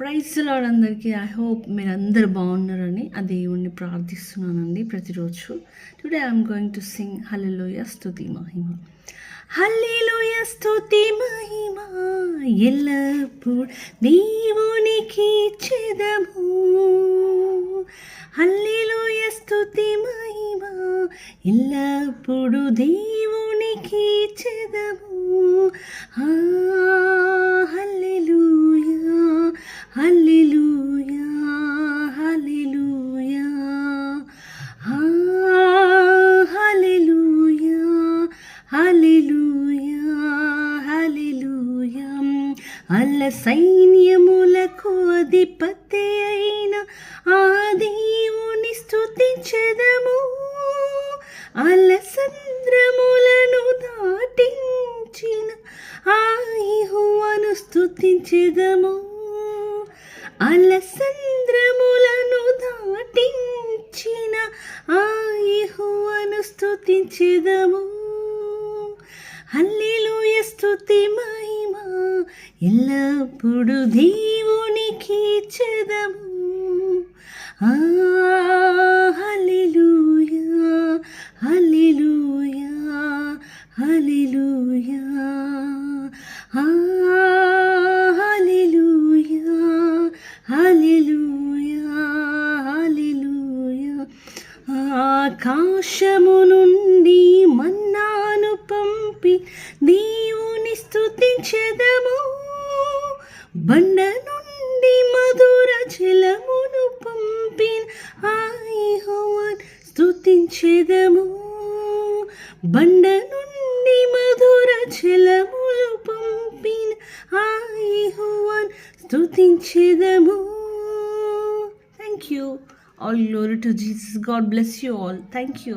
Praise అందరికీ I hope మీరు అందరు బాగున్నారని ఆ దేవుణ్ణి ప్రార్థిస్తున్నానండి ప్రతిరోజు. Today I'm going to sing hallelujah స్తుతి మహిమ హల్లెలూయ స్తుతి మహిమ ఎల్లప్పుడు దేవునికి చెదము. హల్లెలూయ స్తుతి మహిమ ఎల్లప్పుడు దేవునికి చెదము. ఆ, హల్లెలూయా హల్లెలూయా. అల్ల సైన్యములకు అధిపతి అయిన ఆదివుని దేవుని స్తుతించెదము. అలసంద్రములను దాటించిన ఆ యెహోవాను స్తుతించెదము. అలసంద్రములను దాటించిన ఆ యెహోవాను హల్లెలూయ స్తుతి మహిమ. ఎల్లప్పుడు దేవునికి చెదము. ఆ హల్లెలూయా హల్లెలూయా హల్లెలూయా. ఆ హల్లెలూయా హల్లెలూయా హల్లెలూయా. ఆకాశము నుండి మన్నాను నీవుని స్థుతించెదము బండ నుండి మధుర జలమును పంపిన ఆయిహోవన్ స్థుతించెదము బండ నుండి మధుర జలములు పంపిన ఆయిహోవన్ స్థుతించెదము thank you all glory to Jesus God bless you all thank you